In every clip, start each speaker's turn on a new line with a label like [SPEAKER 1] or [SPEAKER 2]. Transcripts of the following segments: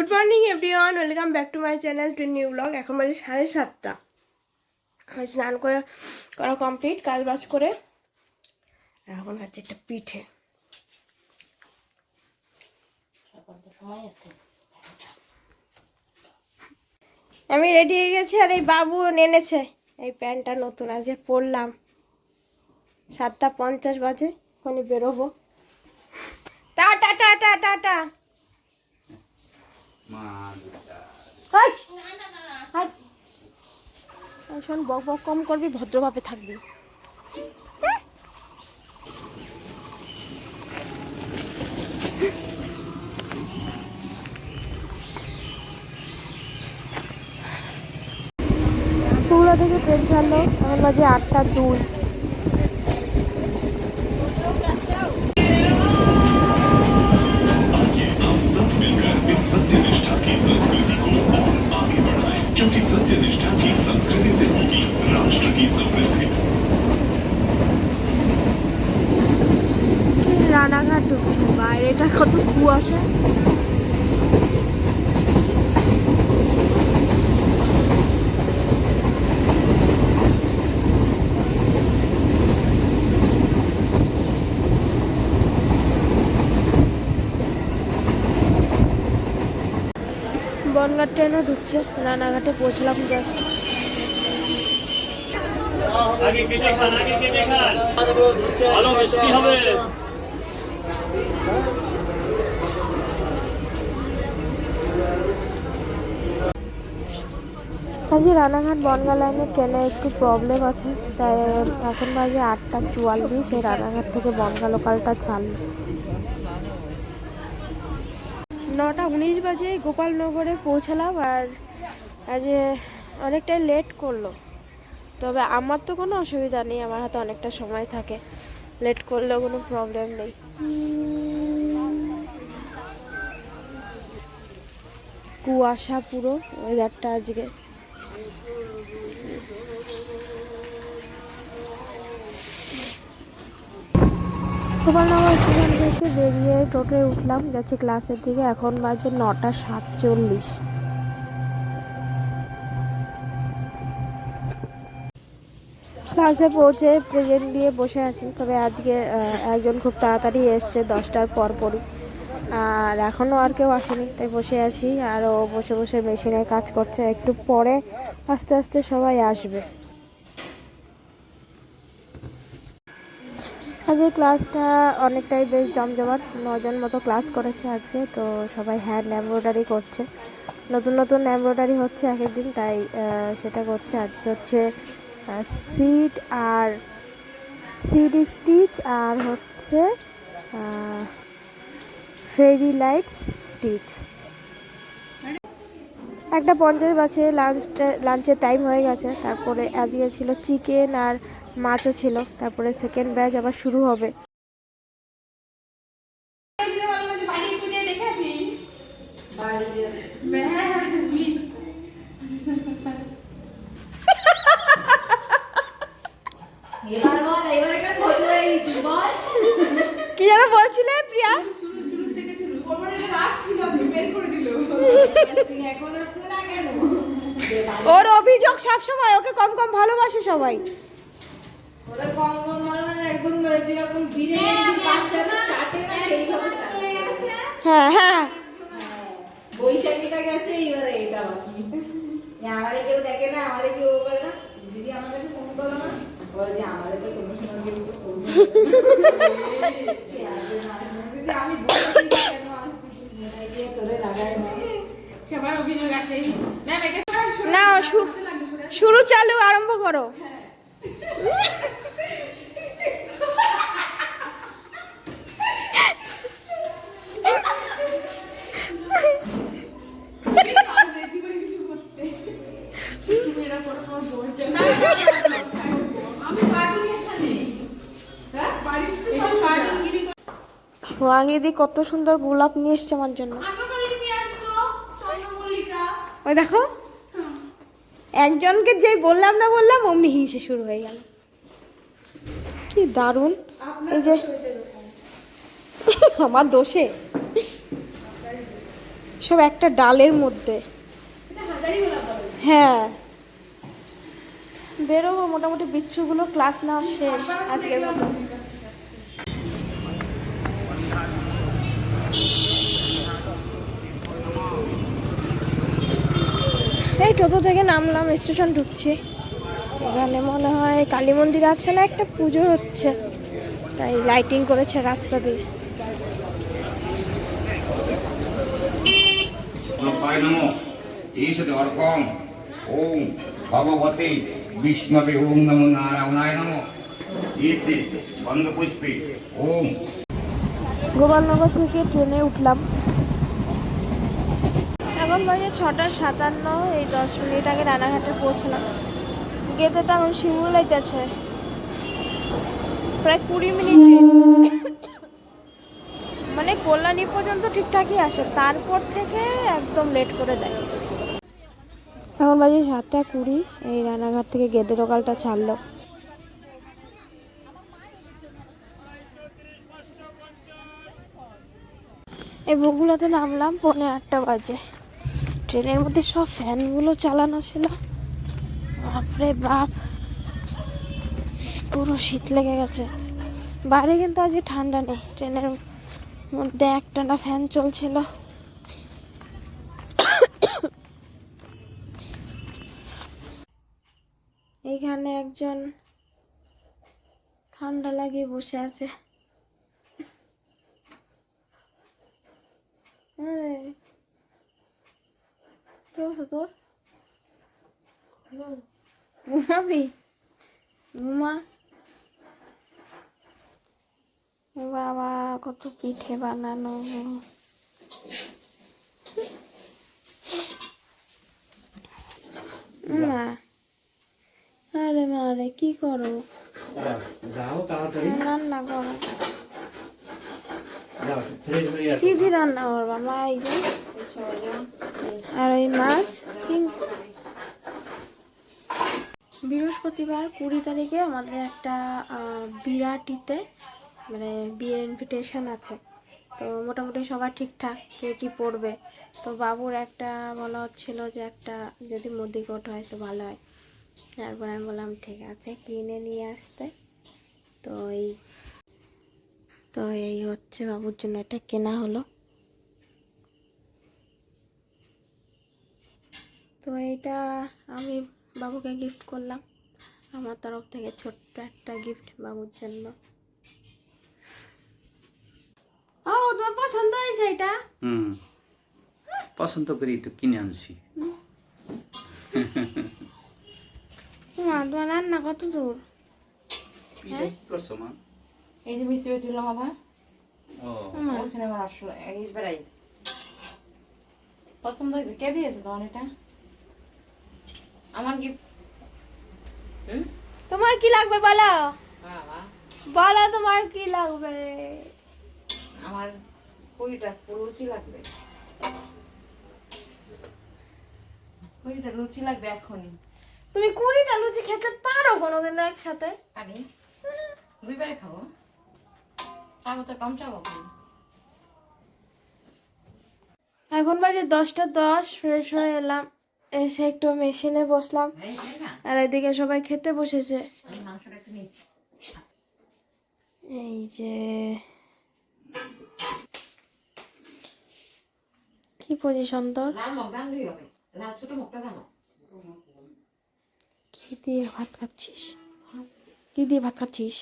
[SPEAKER 1] Good morning everyone welcome back to my channel to new blog এখন বাজে সাড়ে সাতটা। আমি স্নান করে, করা কমপ্লিট কাজ বাজ করে। এখন হচ্ছে একটা পিঠে। আমি রেডি হয়ে গেছি, আর এই বাবু নেনেছে। এই প্যান্টটা নতুন, আজকে পরলাম। সাতটা পঞ্চাশ বাজে ওখানে বেরোবো। টা টা টা টা টা হাট! শোন বক বক কম করবি ভদ্রভাবে থাকবি। পুরো থেকে ট্রেন ছাড়লো এখন বাজে আটটা দুই। কুয়াশা বনগাঁ ট্রেনও ঢুকছে রানাঘাটে পৌঁছলাম জাস্ট
[SPEAKER 2] ভালো মিষ্টি হবে।
[SPEAKER 1] আজকে রানাঘাট বনগা লাইনে ট্রেনে একটু প্রবলেম আছে? তাই এখন বাজে আটটা চুয়াল্লিশ, এই রানাঘাট থেকে বনগা লোকালটা ছাড়লো। নটা উনিশ বাজে গোপালনগরে পৌঁছালাম আর আজ অনেকটাই লেট করল। তবে আমার তো কোনো অসুবিধা নেই, আমার হাতে অনেকটা সময় থাকে। লেট করলেও কোনো প্রবলেম নেই। কুয়াশা পুরো ওয়েদারটা আজকে গোপালনগর স্টেশন থেকে বেরিয়ে টোটোয় উঠলাম। যাচ্ছি ক্লাসের দিকে। এখন বাজে নটা সাতচল্লিশ। ক্লাসে পৌঁছে প্রেজেন্ট দিয়ে বসে আছি। তবে আজকে একজন খুব তাড়াতাড়ি এসছে দশটার পর পরই আর এখনও আর কেউ আসেনি, তাই বসে আছি। আর ও বসে বসে মেশিনে কাজ করছে। একটু পরে আস্তে আস্তে সবাই আসবে। আজকে ক্লাসটা অনেকটাই বেশ জমজমাট, নজন মতো ক্লাস করেছে আজকে, তো সবাই হ্যান্ড এমব্রয়ডারি করছে। নতুন নতুন এমব্রয়ডারি হচ্ছে এক একদিন, তাই সেটা করছে। আজকে হচ্ছে সিড আর সিড স্টিচ আর হচ্ছে ফেরি লাইটস স্টিচ একটা পঞ্চাশ বাছে লাঞ্চ লাঞ্চের টাইম হয়ে গেছে, তারপরে আজকে ছিল চিকেন আর মাছও ছিল তারপরে সেকেন্ড ব্যাচ আবার শুরু হবে। কি যেন বলছিলে প্রিয়া? ওর অভিযোগ সবসময় ওকে কম কম ভালোবাসে সবাই।
[SPEAKER 3] ওরা কম কম ভালো না একদম যেরকম বিরিয়ানি বাচ্চারা চাটে না সেই সব
[SPEAKER 1] হ্যাঁ হ্যাঁ।
[SPEAKER 3] বৈশাখীটা গেছে এবারে এটা বাকি। আমারে কেউ দেখে না আমারে কেউ করে না। দিদি আমার কাছে ফোন করো না। বলে যে আমারে তো কোনো সময় কেউ তো ফোন আমি বলছি কেন আসছিস তোরে লাগাই না
[SPEAKER 4] সবার অভিযোগ আছে ম্যাম এটা
[SPEAKER 1] না শুরু চালু আরম্ভ করো। সোহাগী দি কত সুন্দর গোলাপ নিয়ে এসছে আমার জন্য। ওই দেখো একজনকে যেই বললাম না বললাম অমনি হিংসে শুরু হয়ে গেল। কি দারুণ। এই যে আমার দোষে? সব একটা ডালের মধ্যে। হ্যাঁ। বেরোবো মোটামুটি বিচ্ছুগুলো ক্লাস নেওয়া শেষ আজকের মতো। এই টোটো থেকে নামলাম স্টেশন ঢুকছি। এখানে মনে হয় কালী মন্দির আছে না একটা পুজো হচ্ছে। তাই লাইটিং করেছে রাস্তা দিয়ে।
[SPEAKER 5] ওম ভগবতে বিষ্ণবে ওম নমো নারায়ণায় নমো। ইতি বন্ধপুষ্পে ওম।
[SPEAKER 1] গোপালনগর থেকে ট্রেনে উঠলাম। এখন বাজে ছটা সাতান্ন, এই দশ মিনিট আগে রানাঘাটে পৌঁছলাম। গেতে এখন শিমুলাইতেছে প্রায় কুড়ি মিনিট। মানে কল্যাণী পর্যন্ত ঠিকঠাকই আসে, তারপর থেকে একদম লেট করে দেয়। এখন বাজে সাতটা কুড়ি, এই রানাঘাট থেকে গেদে লোকালটা ছাড়লো। এই বগুলাতে নামলাম, পৌনে আটটা বাজে। ট্রেনের মধ্যে সব ফ্যানগুলো চালানো ছিল। বাপরে বাপ। পুরো শীত লেগে গেছে। বাইরে কিন্তু আজকে ঠান্ডা নেই। ট্রেনের মধ্যে একটানা ফ্যান চলছিল। এইখানে একজন ঠান্ডা লাগিয়ে বসে আছে। এই, কি অবস্থা তোর ঘুমাবি ঘুমা বাবা কত পিঠে বানানো মা আরে মা রে কি করো
[SPEAKER 6] যাও তাড়াতাড়ি
[SPEAKER 1] রান্না করো কি দিয়ে রান্না করবা মা এই যে আর ওই মাছ বৃহস্পতিবার কুড়ি তারিখে আমাদের একটা বিরাটিতে মানে বিয়ের ইনভিটেশন আছে। তো মোটামুটি সবার ঠিকঠাক, কে কি পড়বে। তো বাবুর একটা বলা হচ্ছিল যে একটা যদি মোদি কোট হয় তো ভালো হয়। তারপর আমি বললাম, ঠিক আছে, কিনে নিয়ে আসতে। তো এই তো এই হচ্ছে বাবুর জন্য এটা কেনা হলো। তো এইটা আমি বাবুকে গিফট করলাম। আমার তরফ থেকে ছোট্ট একটা গিফট বাবুর জন্য। ও তোমার পছন্দ হয়েছে এটা?
[SPEAKER 6] হুম। পছন্দ করি তো কিনে আনছি।
[SPEAKER 1] মা তোমার রান্না কত দূর?
[SPEAKER 6] এটা কি করছ মা?
[SPEAKER 4] এই যে মিষ্টি দিলাম আবার
[SPEAKER 6] ও।
[SPEAKER 4] ওখানে আবার আসলো এই বেড়াই। পছন্দ হয়েছে? কে দিয়েছে তোমার এটা? আমার গিফট হুম?
[SPEAKER 1] তোমার কি লাগবে বলো? বলো তোমার কি লাগবে?
[SPEAKER 4] আমার কুড়িটা রুচি লাগবে। কুড়িটা রুচি লাগবে এখনই।
[SPEAKER 1] তুমি কুড়িটা লুচি খেতে পারো কোনোদিন একসাথে?
[SPEAKER 4] আরে দুইবারে খাব। চাবো তো কম চাবো
[SPEAKER 1] এখন বাজে দশটা দশ ফ্রেশ হয়ে এলাম। এসে একটু মেশিনে বসলাম। আর এদিকে সবাই খেতে বসেছে। এই যে। কি পজিশন তোর? কি দিয়ে ভাত খাচ্ছিস কি দিয়ে ভাত খাচ্ছিস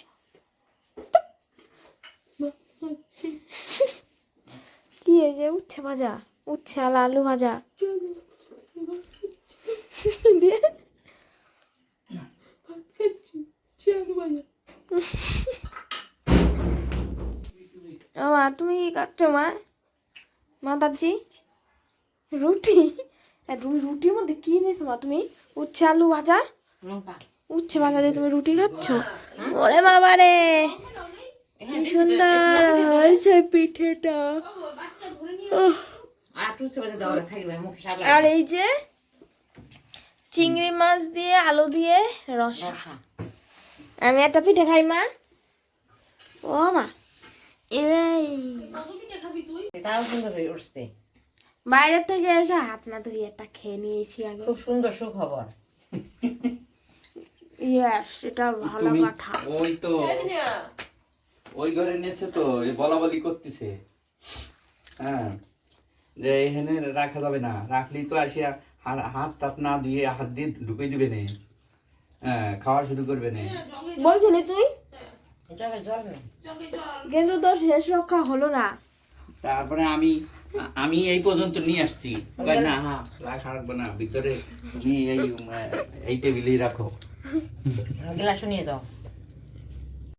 [SPEAKER 1] কি এই যে উচ্ছে ভাজা উচ্ছে আর আলু ভাজা। দিয়ে মা তুমি কি খাচ্ছ মা? মা দাদি রুটি? তুমি রুটির মধ্যে কি নিয়েছো মা? তুমি উচ্ছে আলু ভাজা? উচ্ছে ভাজা দিয়ে তুমি রুটি খাচ্ছ? ওরে বাবা রে! কি সুন্দর! হয়েছে পিঠেটা।
[SPEAKER 4] আর
[SPEAKER 1] এই যে চিংড়ি মাছ দিয়ে আলু দিয়ে রসা। আমি একটা পিঠে খাই মা। ও মা। এই।
[SPEAKER 4] তাও সুন্দর হয়ে উঠছে।
[SPEAKER 1] বাইরের থেকে এসে হাত না ধুয়ে একটা খেয়ে নিয়েছি আগে।
[SPEAKER 7] খুব সুন্দর সুখবর।
[SPEAKER 1] ইয়েস এটা ভালো কথা।
[SPEAKER 6] ওই তো ওই ঘরে নেছে তো এই বলা বলি করতেছে। হ্যাঁ। যে এখানে রাখা যাবে না। রাখলেই তো আসিয়া হা- হাত টাত না দিয়ে হাত দিয়ে ঢুকে দিবে না। হ্যাঁ খাওয়া শুরু করবে না।
[SPEAKER 1] বলছিলি তুই? কিন্তু তোর শেষ রক্ষা হলো না।
[SPEAKER 6] তারপরে আমি আমি এই পর্যন্ত নিয়ে আসছি। কয় না হ্যাঁ রাখা রাখব না ভিতরে তুমি এই এই টেবিলেই রাখো।
[SPEAKER 7] গ্লাস নিয়ে যাও।